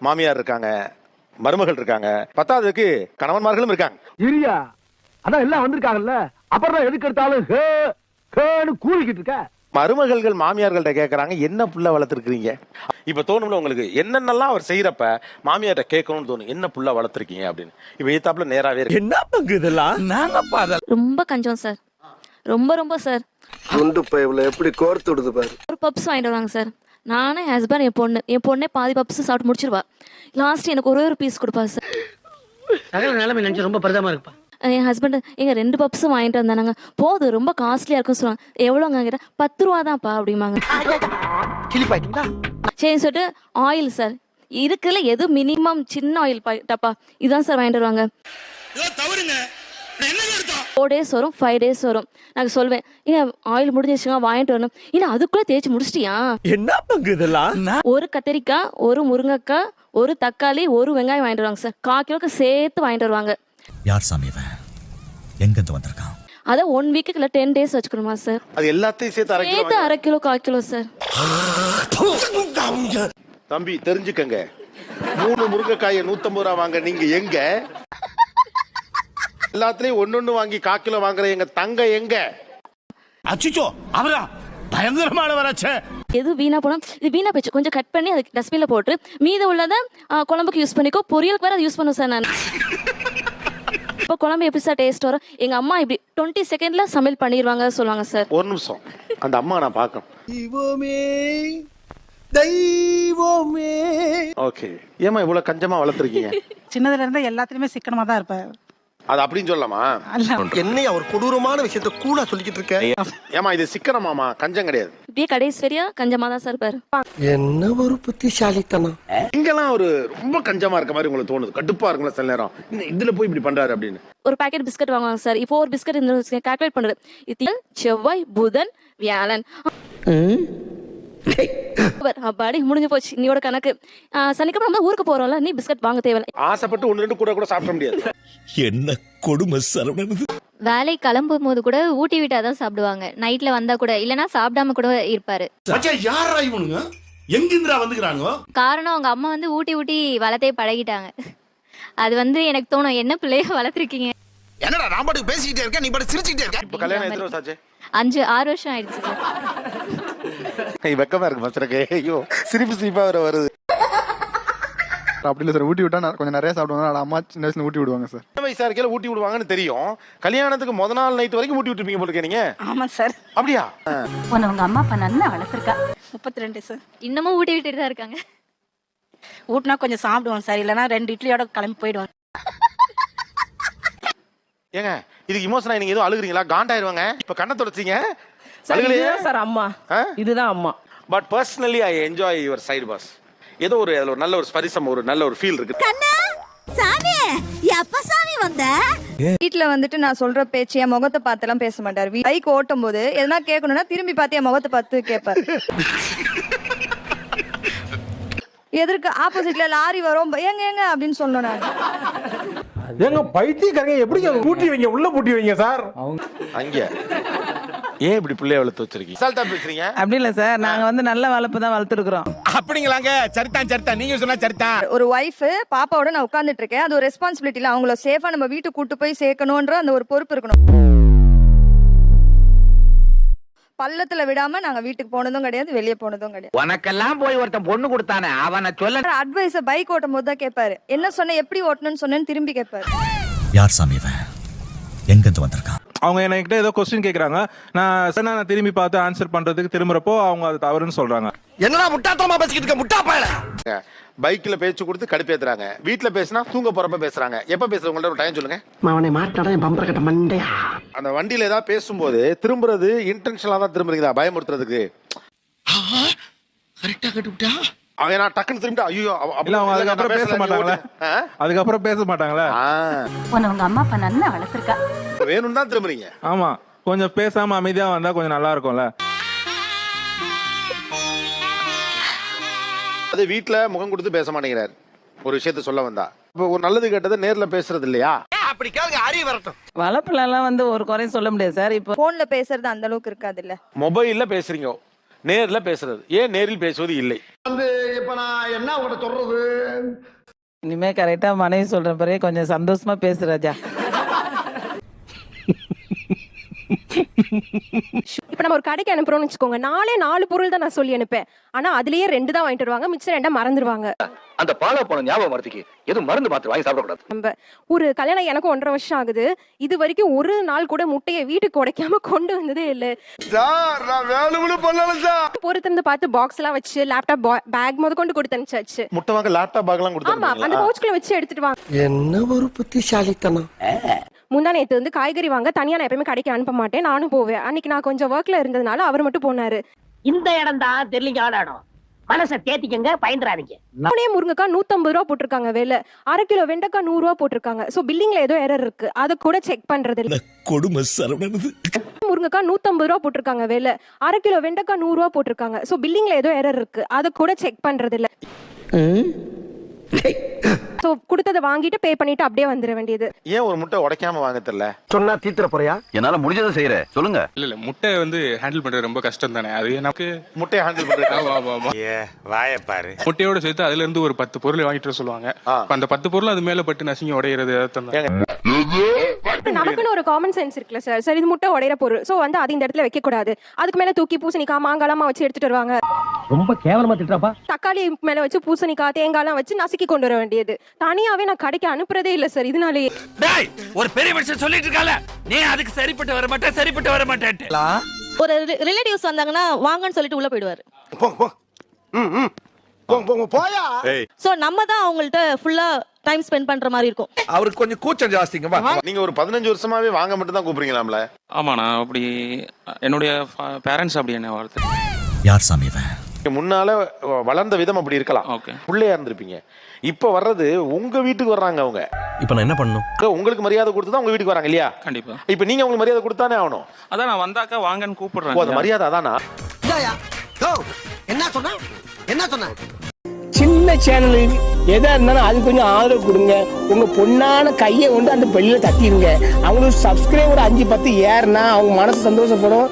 மாமியார் இருக்காங்க மருமகள் இருக்காங்க பத்தாவதுக்கு கணவன்மார்களும் இருக்காங்க. இரியா அதான் எல்லாம் வந்திருக்காங்கல்ல அப்புறம் எதுக்கு எடுத்தாலும் கூவிக்கிட்டு இருக்க. மருமகள்கள் மாமியார்கள்ட்ட கேக்குறாங்க என்ன புள்ள வளர்த்துருக்கீங்க இப்ப தோணும்ல உங்களுக்கு என்னென்னலாம் அவர் செய்யறப்ப மாமியார்ட்ட கேட்கணும்னு தோணும் என்ன புள்ள வளர்த்துருக்கீங்க? அப்படின்னு. இப்ப ஏத்தாப்புல நேராவே இருக்கு. என்ன பங்கு இதெல்லாம்? ரொம்ப கஞ்சம் சார். ரொம்ப ரொம்ப சார். குண்டு பைப்ல எப்படி கோர்த்து விடுது பாரு. ஒரு பப்ஸ் வாங்கிட்டு வருவாங்க சார். நானே ஹஸ்பண்ட் என் பொண்ணு. என் பொண்ணே பாதி பப்ஸ் சாப்பிட்டு முடிச்சிருவா. லாஸ்ட் எனக்கு ஒரே ஒரு பீஸ் கொடுப்பா சார் நிலைமை நினைச்சு ரொம்ப பரிதமா இருப்பா என் ஹஸ்பண்ட் எங்க ரெண்டு பப்ஸும் வாங்கிட்டு வந்தானாங்க. போதும் ரொம்ப காஸ்ட்லியா இருக்குன்னு சொல்லுவாங்க. எவ்வளோங்க கிட்ட பத்து ரூபா தான்ப்பா அப்படிம்பாங்க. கிளிப்பாயிட்டீங்களா சரின்னு சொல்லிட்டு ஆயில் சார் இதுக்குள்ள எது மினிமம் சின்ன ஆயில் டப்பா. இதுதான் சார் வாங்கிட்டு வருவாங்க. ஃபோர் டேஸ் வரும் ஃபைவ் டேஸ் வரும். நான் சொல்வேன் ஏங்க ஆயில் முடிஞ்சிருச்சுங்க வாங்கிட்டு வரணும். ஏன்னா அதுக்குள்ளே தேய்ச்சி முடிச்சிட்டியா? என்ன பங்கு இதெல்லாம்? ஒரு கத்திரிக்காய் ஒரு முருங்கைக்காய் ஒரு தக்காளி ஒரு வெங்காயம் வாங்கிட்டு வருவாங்க சார். கா கிலோக்கு சேர்த்து வாங்கிட்டு வருவாங்க. யார் சாமி இவன்? எங்கிருந்து வந்திருக்கான்? அதை ஒன் வீக்கு இல்லை டென் டேஸ் வச்சுக்கணுமா சார்? அது எல்லாத்தையும் சேர்த்து அரை கிலோ சேர்த்து அரை கிலோ கால் கிலோ சார். தம்பி தெரிஞ்சுக்கங்க. மூணு முருங்கைக்காயை நூத்தம்பது ரூபா வாங்க நீங்க எங்க? எல்லாத்துலயும் ஒன்னொன்னு வாங்கி கால் கிலோ வாங்குற எங்க தங்க எங்க? அச்சுச்சோ அவரா? பயங்கரமான வராச்சே. எது வீணா போனா? இது வீணா போச்சு கொஞ்சம் கட் பண்ணி அதுக்கு டஸ்ட்பின்ல போட்டு மீத உள்ளதை குழம்புக்கு யூஸ் பண்ணிக்கோ. பொரியலுக்கு வேற அதை யூஸ் பண்ணுவேன் சார் நான். இப்போ குழம்பு எப்படி சார் டேஸ்ட் வரும்? எங்க அம்மா இப்படி டுவெண்ட்டி செகண்ட்ல சமையல் பண்ணிடுவாங்க சொல்லுவாங்க சார். ஒரு நிமிஷம். அந்த அம்மா நான் பார்க்கணும். தெய்வமே தெய்வமே. ஓகே ஏமா இவ்வளவு கஞ்சமா வளர்த்துருக்கீங்க? சின்னதுல இருந்தா எல்லாத்துலயுமே சிக்கனமா தான் இருப்பேன். அது அப்படின்னு சொல்லலாமா? என்னையா ஒரு கொடூரமான விஷயத்த கூலா சொல்லிக்கிட்டு இருக்க? ஏமா இது சிக்கனமாமா கஞ்சம் கிடையாது. இப்படியே கடைசி வரையா கஞ்சமா தான் சார் இருப்பாரு. என்ன ஒரு புத்திசாலித்தனம். இங்கெல்லாம் ஒரு ரொம்ப கஞ்சமா இருக்க மாதிரி உங்களுக்கு தோணுது. கடுப்பா இருக்கும்ல சில நேரம். இதுல போய் இப்படி பண்றாரு அப்படின்னு. ஒரு பாக்கெட் பிஸ்கட் வாங்குவாங்க சார். இப்போ ஒரு பிஸ்கட் இந்த கால்குலேட் பண்றது. இது செவ்வாய் புதன் வியாழன். அப்பாடி முடிஞ்சு போச்சு. நீயோட கணக்கு. சனிக்கிழமை நம்ம ஊருக்கு போறோம்ல நீ பிஸ்கட் வாங்க தேவையில்ல. ஆசைப்பட்டு ஒன்னு ரெண்டு கூட கூட சாப்பிட முடியாது. என்ன கொடுமை சரவணன் வேலை கிளம்பும் போது கூட ஊட்டி விட்டா தான் சாப்பிடுவாங்க. நைட்ல வந்தா கூட இல்லனா சாப்பிடாம கூட இருப்பாரு. யாரா இவனுங்க? எங்கிருந்துடா வந்துக்கிறாங்க காரணம் அவங்க அம்மா வந்து ஊட்டி ஊட்டி வளர்த்தே பழகிட்டாங்க. அது வந்து எனக்கு தோணும் என்ன பிள்ளைய வளர்த்துருக்கீங்க? என்னடா நான் பாட்டுக்கு பேசிக்கிட்டே இருக்கேன் நீ பாட்டு சிரிச்சுக்கிட்டே இருக்க? இப்ப கல்யாணம் எத்தனை வருஷம் ஆச்சு? அஞ்சு ஆறு வருஷம் ஆயிடுச்சு. வெக்கமா இருக்கு மச்சரக்கு ஐயோ சிரிப்பு சிரிப்பா வேற வருது. அப்படி இல்லை சார் ஊட்டி விட்டா நான் கொஞ்சம் நிறைய சாப்பிடுவாங்க அதனால அம்மா சின்ன வயசுல ஊட்டி விடுவாங்க சார் சின்ன வயசா இருக்கையில ஊட்டி விடுவாங்கன்னு தெரியும். கல்யாணத்துக்கு முத நாள் நைட் வரைக்கும் ஊட்டி விட்டுருப்பீங்க போல இருக்கே நீங்க. ஆமா சார் அப்படியா? உன்னை உங்க அம்மா அப்பா நல்லா வளர்த்துருக்கா. முப்பத்தி ரெண்டு சார் இன்னமும் ஊட்டி விட்டுட்டு தான் இருக்காங்க. ஊட்டினா கொஞ்சம் சாப்பிடுவோம் சார் இல்லைன்னா ரெண்டு இட்லியோட கிளம்பி போயிடுவோம். ஏங்க இதுக்கு இமோஷனா நீங்க எதுவும் அழுகுறீங்களா? காண்டாயிருவாங்க. இப்ப கண்ணை தொடச்சிங்க. சார் அம்மா. இதுதான் அம்மா. But personally I enjoy your side boss ஏதோ ஒரு அதுல ஒரு நல்ல ஒரு ஸ்பரிசம் ஒரு நல்ல ஒரு ஃபீல் இருக்கு. சாமி எப்ப சாமி வந்த? வீட்ல வந்துட்டு நான் சொல்ற பேச்சு என் முகத்தை பார்த்தெல்லாம் பேச மாட்டார். பைக் ஓட்டும் போது எதனா கேட்கணும்னா திரும்பி பார்த்து என் முகத்தை பார்த்து கேட்பாரு. எதற்கு ஆப்போசிட்ல லாரி வரும் ஏங்க ஏங்க அப்படின்னு சொன்னோம் நான். ஏங்க பைத்தியக்காரங்க எப்படிங்க பூட்டி வைங்க உள்ள பூட்டி வைங்க சார்? அங்க. ஏன் இப்படி பிள்ளைய வளர்த்து வச்சிருக்கீங்க? அசால்ட்டா பேசுறீங்க? அப்படி இல்ல சார். நாங்க வந்து நல்ல வளர்ப்பு தான் வளர்த்துருக்குறோம். அப்படிங்களாங்க? சரிதான் சரிதான். நீங்க சொன்னா சரிதான். ஒரு ஒய்ஃப் பாப்பாவோட நான் உட்கார்ந்துட்டு இருக்கேன் அது ஒரு ரெஸ்பான்சிபிலிட்டில அவங்கள சேஃபா நம்ம வீட்டுக்கு கூட்டு போய் சேர்க்கணும்ன்ற அந்த ஒரு பொறுப்பு இருக்கணும். பள்ளத்துல விடாம நாங்க வீட்டுக்கு போனதும் கிடையாது வெளியே போனதும் கிடையாது. உனக்கெல்லாம் போய் ஒருத்தன் பொண்ணு கொடுத்தானே? அவனை சொல்ல அட்வைஸ பைக் ஓட்டும் போது தான் கேட்பாரு என்ன சொன்ன எப்படி ஓட்டணும்னு சொன்னேன்னு திரும்பி கேட்பாரு யார் சாமி இவன்? எங்கிருந்து வந்திருக்கான்? அவங்க என்கிட்ட ஏதோ கொஸ்டின் கேக்குறாங்க. நான் சரி, நான் திரும்பி பார்த்து ஆன்சர் பண்றதுக்கு திரும்புறப்போ அவங்க அது தவறுன்னு சொல்றாங்க. என்னடா முட்டாத்தனமா பேசிக்கிட்டு இருக்க? முட்டா பயல. பைக்ல பேச்சு கொடுத்து கடுப்பேத்துறாங்க. வீட்ல பேசினா தூங்க போறப்ப பேசுறாங்க. எப்ப பேசுறவங்கள்ட்ட ஒரு டைம் சொல்லுங்க. அவனை மாட்டாடா என் பம்பர கட்ட மண்டையா? அந்த வண்டியில ஏதாவது பேசும்போது திரும்புறது இன்டென்ஷனலா தான் திரும்புறீங்களா பயமுறுத்துறதுக்கு. கரெக்டா கட்டுவிட்டா? அவன் நான் டக்குன்னு திரும்பிட்டு ஐயோ இல்ல அவங்க அதுக்கப்புறம் பேச மாட்டாங்களே? அதுக்கப்புறம் பேச மாட்டாங்களே? உங்க அம்மா அப்பா நல்லா வளர்த்துருக்கா. வேணும்னு தான் திரும்புறீங்க. ஆமா. கொஞ்சம் பேசாம அமைதியா வந்தா கொஞ்சம் நல்லா இருக்கும்ல? அது வீட்ல முகம் கொடுத்து பேச மாட்டேங்கிறார். ஒரு விஷயத்த சொல்ல வந்தா. இப்போ ஒரு நல்லது கேட்டதை நேர்ல பேசுறது இல்லையா? அப்படி கேளுங்க அறிய வரட்டும். வளர்ப்புல எல்லாம் வந்து ஒரு குறையும் சொல்ல முடியாது சார். இப்போ போன்ல பேசுறது அந்த அளவுக்கு இருக்காது இல்ல மொபைல்ல பேசுறீங்க. நேர்ல பேசுறது. ஏன் நேரில் பேசுவது இல்லை? வந்து இப்ப நான் என்ன உங்கள்கிட்ட சொல்றது? இனிமே கரெக்டா மனைவி சொல்ற பிறகு கொஞ்சம் சந்தோஷமா பேசு ராஜா. இப்ப நம்ம ஒரு கடைக்கு அனுப்புறோம்னு வச்சுக்கோங்க. நாலே நாலு பொருள் தான் நான் சொல்லி அனுப்பேன். ஆனா அதுலயே ரெண்டு தான் வாங்கிட்டு வருவாங்க. மிச்சம் ரெண்டா மறந்துடுவாங்க அந்த பாலா போன ஞாபகம் வரதுக்கு எதுவும் மருந்து மாத்திரை வாங்கி சாப்பிடக்கூடாது நம்ம ஒரு கல்யாணம் எனக்கு ஒன்றரை வருஷம் ஆகுது. இது வரைக்கும் ஒரு நாள் கூட முட்டையை வீட்டுக்கு உடைக்காம கொண்டு வந்ததே இல்ல. பொறுத்திருந்து பார்த்து பாக்ஸ் எல்லாம் வச்சு லேப்டாப் பேக் முத கொண்டு கொடுத்து அனுப்பிச்சாச்சு. முட்டை வாங்க லேப்டாப் பேக்லாம் ஆமா அந்த பவுச்சுக்குள்ள வச்சு எடுத்துட்டு வாங்க என்ன ஒரு புத்திசாலித்தனம்? முந்தா நேத்து வந்து காய்கறி வாங்க தனியா நான் எப்பயுமே கடைக்கு அனுப்ப மாட்டேன். நானும் போவேன். அன்னைக்கு நான் கொஞ்சம் ஒர்க்ல இருந்ததுனால அவர் மட்டும் போனாரு. இந்த இடம் தான் தெரியலீங்க இடம் மனசை தேத்திக்கங்க பயந்துறாதீங்க. நானே முருங்கைக்காய் நூத்தம்பது ரூபா போட்டிருக்காங்க வேலை. அரை கிலோ வெண்டைக்காய் நூறு ரூபா போட்டிருக்காங்க. சோ பில்லிங்ல ஏதோ எரர் இருக்கு. அதை கூட செக் பண்றது இல்ல. கொடுமை சரவணனது. முருங்கைக்காய் நூத்தம்பது ரூபா போட்டிருக்காங்க வேலை. அரை கிலோ வெண்டைக்காய் நூறு ரூபா போட்டிருக்காங்க. சோ பில்லிங்ல ஏதோ எரர் இருக்கு. அதை கூட செக் பண்றது இல்ல. சோ கொடுத்ததை வாங்கிட்டு பே பண்ணிட்டு அப்படியே வந்துட வேண்டியது. ஏன் ஒரு முட்டை உடைக்காம வாங்க தெரியல சொன்னா தீத்துற போறியா? என்னால முடிஞ்சதை செய்யற. சொல்லுங்க. இல்ல இல்ல முட்டை வந்து ஹேண்டில் பண்றது ரொம்ப கஷ்டம் தானே. அது நமக்கு முட்டையை ஹேண்டில் பண்றது வாயப்பாரு முட்டையோட சேர்த்து அதுல இருந்து ஒரு பத்து பொருள் வாங்கிட்டு வர சொல்லுவாங்க. அந்த பத்து பொருள் அது மேல பட்டு நசுங்கி உடையிறது நமக்குன்னு ஒரு காமன் சென்ஸ் இருக்குல்ல சார் சார் இது முட்டை உடையிற பொருள். சோ வந்து அது இந்த இடத்துல வைக்க கூடாது அதுக்கு மேல தூக்கி பூசணிக்காய் மாங்காலமா வச்சு எடுத்துட்டு வருவாங்க. ரொம்ப கேவலமா திட்டுறாப்பா. தக்காளி மேல வச்சு பூசணிக்காய் தேங்காய்லாம் வச்சு நசுக்கி கொண்டு வர வேண்டியது. தனியாவே நான் கடைக்கு அனுப்புறதே இல்ல சார் இதனாலேயே. டேய் ஒரு பெரிய மனுஷன் சொல்லிட்டு இருக்கால. நீ அதுக்கு சரிப்பட்டு வர மாட்டே சரிப்பட்டு வர மாட்டேன்ட்டு. ஒரு ரிலேட்டிவ்ஸ் வந்தாங்கன்னா வாங்கன்னு சொல்லிட்டு உள்ள போயிடுவாரு. போயா? சோ நம்ம தான் அவங்கள்ட்ட ஃபுல்லா டைம் ஸ்பெண்ட் பண்ற மாதிரி இருக்கும். அவருக்கு கொஞ்சம் கூச்சம் ஜாஸ்திங்க வா. நீங்க ஒரு பதினஞ்சு வருஷமாவே வாங்க மட்டும் தான் கூப்பிடுறீங்களாம்ல? ஆமா நான் அப்படி என்னுடைய பேரண்ட்ஸ் அப்படி என்ன வாழ்த்து யார் சாமி முன்னால வளர்ந்த விதம் அப்படி இருக்கலாம். ஓகே. பிள்ளையா இருந்திருப்பீங்க இப்ப வர்றது உங்க வீட்டுக்கு வர்றாங்க அவங்க. இப்ப நான் என்ன பண்ணணும்? உங்களுக்கு மரியாதை கொடுத்து தான் உங்க வீட்டுக்கு வராங்க இல்லையா? கண்டிப்பா. இப்ப நீங்க உங்களுக்கு மரியாதை கொடுத்தானே ஆகணும். அதான் நான் வந்தாக்கா வாங்கன்னு கூப்பிடுறேன் மரியாதை அதானா? என்ன சொன்ன? என்ன சொன்ன? சின்ன சேனல் எதா இருந்தாலும் அது கொஞ்சம் ஆதரவு கொடுங்க. உங்க பொண்ணான கையை கொண்டு அந்த பெல்லில தட்டிடுங்க. அவங்களுக்கு சப்ஸ்கிரைபர் அஞ்சு பத்து ஏறுனா அவங்க மனசு சந்தோஷப்படும்.